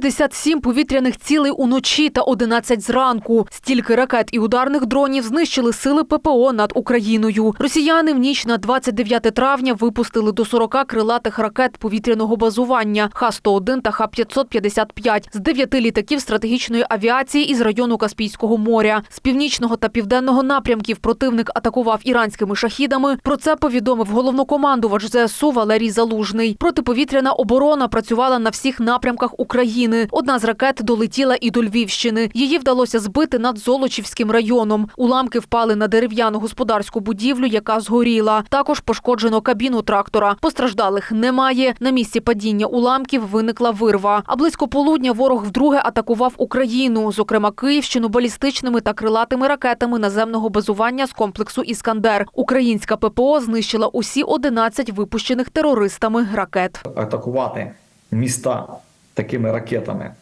67 повітряних цілей уночі та 11 зранку. Стільки ракет і ударних дронів знищили сили ППО над Україною. Росіяни в ніч на 29 травня випустили до 40 крилатих ракет повітряного базування Х-101 та Х-555 з 9 літаків стратегічної авіації із району Каспійського моря. З північного та південного напрямків противник атакував іранськими шахідами. Про це повідомив головнокомандувач ЗСУ Валерій Залужний. Протиповітряна оборона працювала на всіх напрямках України. Одна з ракет долетіла і до Львівщини. Її вдалося збити над Золочівським районом. Уламки впали на дерев'яну господарську будівлю, яка згоріла. Також пошкоджено кабіну трактора. Постраждалих немає. На місці падіння уламків виникла вирва. А близько полудня ворог вдруге атакував Україну, зокрема Київщину, балістичними та крилатими ракетами наземного базування з комплексу Іскандер. Українська ППО знищила усі 11 випущених терористами ракет. атакувати міста такими ракетами.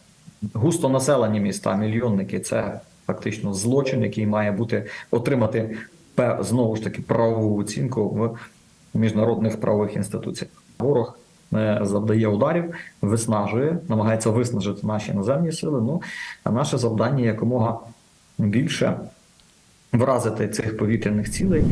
Густонаселені міста, мільйонники це фактично злочин, який має бути отримати знову ж таки правову оцінку в міжнародних правових інституціях. Ворог е, завдає ударів, виснажує, намагається виснажити наші наземні сили. Ну а наше завдання якомога більше вразити цих повітряних цілей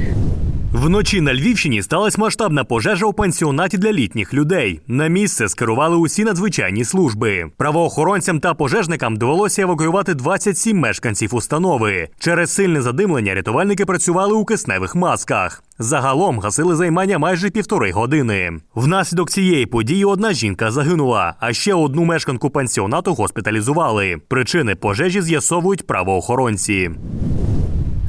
Вночі на Львівщині сталася масштабна пожежа у пансіонаті для літніх людей. На місце скерували усі надзвичайні служби. Правоохоронцям та пожежникам довелося евакуювати 27 мешканців установи. Через сильне задимлення рятувальники працювали у кисневих масках. Загалом гасили займання майже півтори години. Внаслідок цієї події одна жінка загинула, а ще одну мешканку пансіонату госпіталізували. Причини пожежі з'ясовують правоохоронці.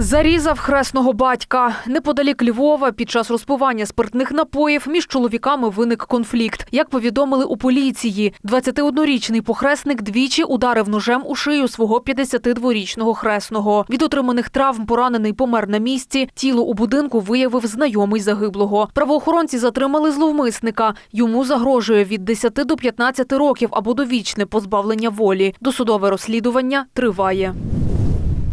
Зарізав хресного батька. Неподалік Львова під час розпивання спиртних напоїв між чоловіками виник конфлікт. Як повідомили у поліції, 21-річний похресник двічі ударив ножем у шию свого 52-річного хресного. Від отриманих травм поранений помер на місці. Тіло у будинку виявив знайомий загиблого. Правоохоронці затримали зловмисника. Йому загрожує від 10 до 15 років або довічне позбавлення волі. Досудове розслідування триває.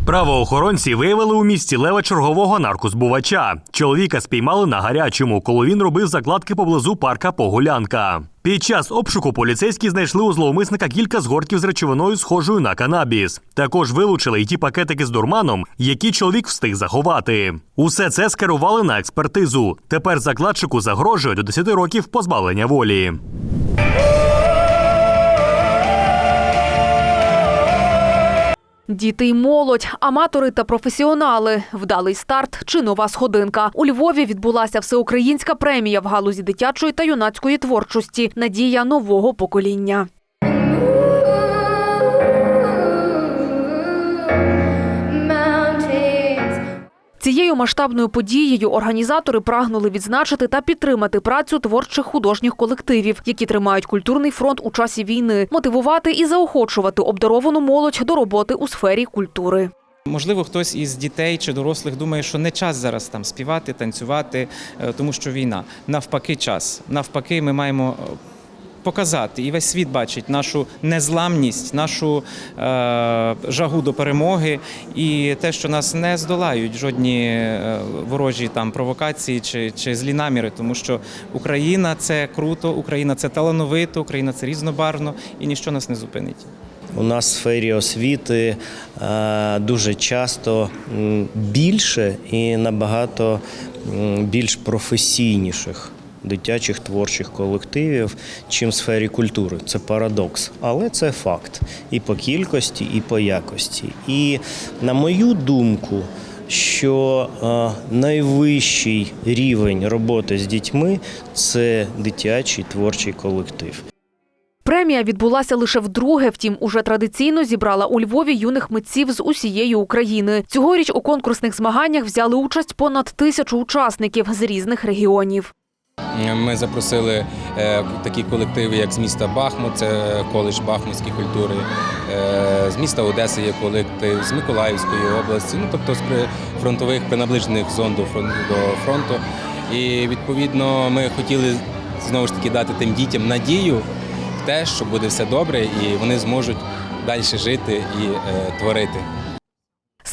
Правоохоронці виявили у місті лева чергового наркозбувача. Чоловіка спіймали на гарячому, коли він робив закладки поблизу парка Погулянка. Під час обшуку поліцейські знайшли у зловмисника кілька згортків з речовиною, схожою на канабіс. Також вилучили й ті пакетики з дурманом, які чоловік встиг заховати. Усе це скерували на експертизу. Тепер закладчику загрожує до 10 років позбавлення волі. Діти й молодь, аматори та професіонали. Вдалий старт чи нова сходинка. У Львові відбулася всеукраїнська премія в галузі дитячої та юнацької творчості. Надія нового покоління. Цією масштабною подією організатори прагнули відзначити та підтримати працю творчих художніх колективів, які тримають культурний фронт у часі війни, мотивувати і заохочувати обдаровану молодь до роботи у сфері культури. Можливо, хтось із дітей чи дорослих думає, що не час зараз там співати, танцювати, е, тому що війна. Навпаки, час. Навпаки, ми маємо е, показати, і весь світ бачить нашу незламність, нашу е, жагу до перемоги і те, що нас не здолають жодні е, ворожі там провокації чи, чи злі наміри, тому що Україна це круто, Україна це талановито, Україна це різнобарвно, і ніщо нас не зупинить. У нас в сфері освіти е, дуже часто більше і набагато більш професійніших дитячих творчих колективів, чим в сфері культури. Це парадокс, але це факт і по кількості, і по якості. І на мою думку, що е, найвищий рівень роботи з дітьми це дитячий творчий колектив. Премія відбулася лише вдруге, втім, уже традиційно зібрала у Львові юних митців з усієї України. Цьогоріч у конкурсних змаганнях взяли участь понад тисячу учасників з різних регіонів. Ми запросили е, такі колективи, як з міста Бахмут, це коледж Бахмутської культури, е, з міста Одеси є колектив, з Миколаївської області, ну тобто з фронтових принаближених зон до фрон- до фронту. І відповідно ми хотіли знову ж таки дати тим дітям надію в те, що буде все добре, і вони зможуть далі жити і е, творити.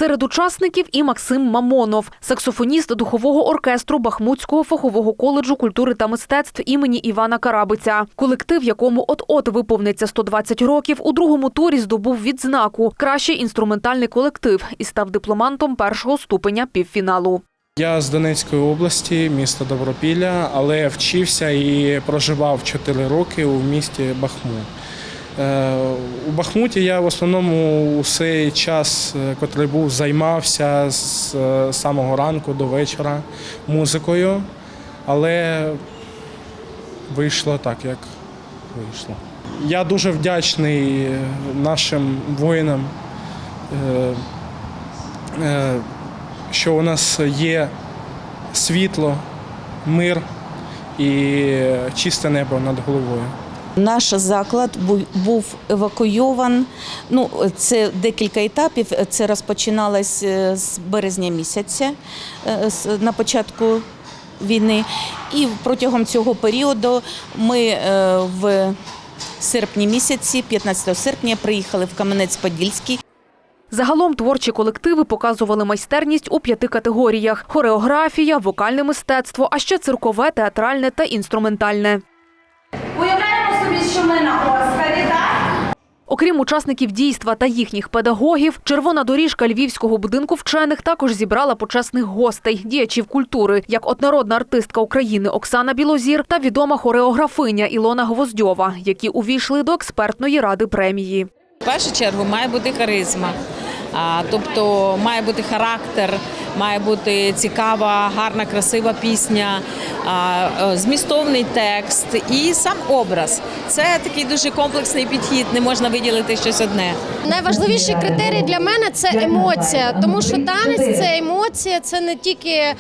Серед учасників і Максим Мамонов, саксофоніст духового оркестру Бахмутського фахового коледжу культури та мистецтв імені Івана Карабиця. Колектив, якому от-от виповниться 120 років, у другому турі здобув відзнаку Кращий інструментальний колектив і став дипломантом першого ступеня півфіналу. Я з Донецької області, місто Добропілля, але вчився і проживав 4 роки у місті Бахмут. Е, У Бахмуті я в основному усе час, е, котрий був, займався з е, самого ранку до вечора музикою, але вийшло так, як вийшло. Я дуже вдячний нашим воїнам. е, е, що у нас є світло, мир і чисте небо над головою. Наш заклад був евакуйован. Ну, це декілька етапів. Це розпочиналось е, з березня місяця е, на початку війни. І протягом цього періоду ми е, в серпні місяці, 15 серпня, приїхали в Кам'янець-Подільський. Загалом творчі колективи показували майстерність у п'яти категоріях: хореографія, вокальне мистецтво, а ще циркове, театральне та інструментальне. Що ми на Оскарі, так? Окрім учасників дійства та їхніх педагогів, червона доріжка Львівського будинку вчених також зібрала почесних гостей, діячів культури, як однородна артистка України Оксана Білозір та відома хореографиня Ілона Гвоздьова, які увійшли до експертної ради премії. В першу чергу має бути харизма, тобто має бути характер, має бути цікава, гарна, красива пісня, е, змістовний текст і сам образ. Це такий дуже комплексний підхід, не можна виділити щось одне. Найважливіший критерій для мене це емоція, тому що танець це емоція, це не тільки е,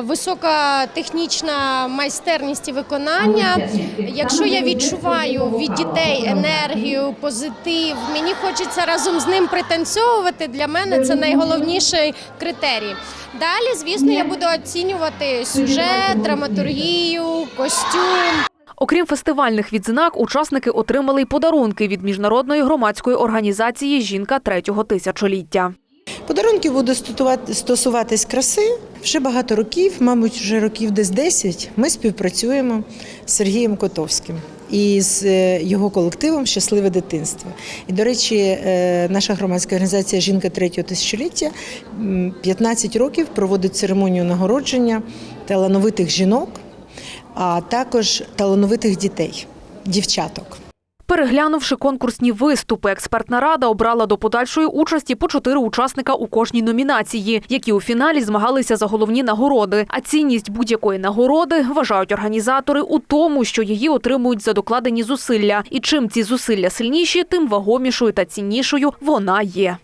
висока технічна майстерність і виконання. Якщо я відчуваю від дітей енергію, позитив, мені хочеться разом з ним пританцьовувати. Для мене це найголовніший критерій. Далі, звісно, я буду оцінювати сюжет, драматургію, костюм. Окрім фестивальних відзнак, учасники отримали й подарунки від міжнародної громадської організації Жінка третього тисячоліття. Подарунки будуть стосувати- стосуватись краси. Вже багато років, мабуть, вже років десь 10, ми співпрацюємо з Сергієм Котовським і з е, його колективом Щасливе дитинство. І, до речі, е, наша громадська організація Жінка третього тисячоліття м, 15 років проводить церемонію нагородження талановитих жінок, а також талановитих дітей, дівчаток. Переглянувши конкурсні виступи, експертна рада обрала до подальшої участі по чотири учасника у кожній номінації, які у фіналі змагалися за головні нагороди. А цінність будь-якої нагороди вважають організатори у тому, що її отримують за докладені зусилля. І чим ці зусилля сильніші, тим вагомішою та ціннішою вона є.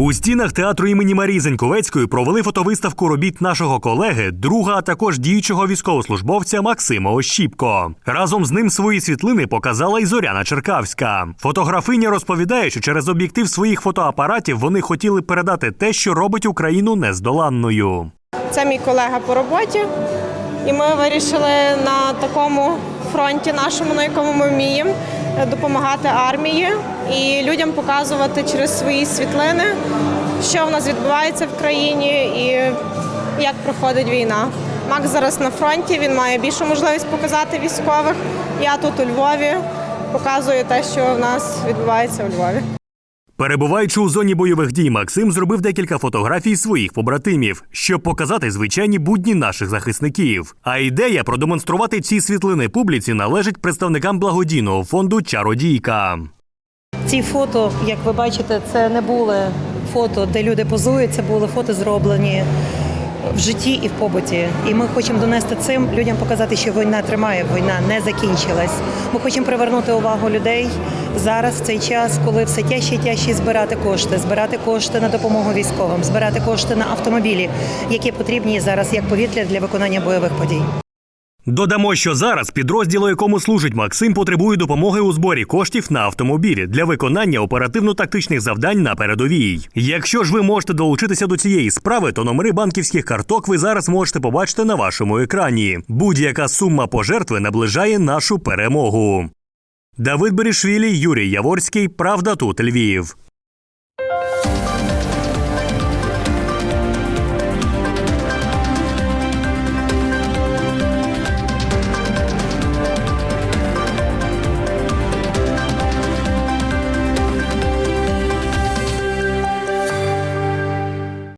У стінах театру імені Марії Заньковецької провели фотовиставку робіт нашого колеги, друга, а також діючого військовослужбовця Максима Ощіпко. Разом з ним свої світлини показала й Зоряна Черкавська. Фотографиня розповідає, що через об'єктив своїх фотоапаратів вони хотіли передати те, що робить Україну нездоланною. Це мій колега по роботі, і ми вирішили на такому фронті нашому, на якому ми вміємо, допомагати армії і людям показувати через свої світлини, що в нас відбувається в країні і як проходить війна. Макс зараз на фронті, він має більшу можливість показати військових. Я тут у Львові показую те, що в нас відбувається у Львові. Перебуваючи у зоні бойових дій, Максим зробив декілька фотографій своїх побратимів, щоб показати звичайні будні наших захисників. А ідея продемонструвати ці світлини публіці належить представникам благодійного фонду Чародійка. Ці фото, як ви бачите, це не були фото, де люди позують, це були фото зроблені в житті і в побуті. І ми хочемо донести цим людям показати, що війна тримає, війна не закінчилась. Ми хочемо привернути увагу людей зараз, в цей час, коли все тяжче і тяжче збирати кошти, збирати кошти на допомогу військовим, збирати кошти на автомобілі, які потрібні зараз як повітря для виконання бойових подій. Додамо, що зараз підрозділу, якому служить Максим, потребує допомоги у зборі коштів на автомобілі для виконання оперативно-тактичних завдань на передовій. Якщо ж ви можете долучитися до цієї справи, то номери банківських карток ви зараз можете побачити на вашому екрані. Будь-яка сума пожертви наближає нашу перемогу. Давид Берішвілі, Юрій Яворський. Правда тут Львів.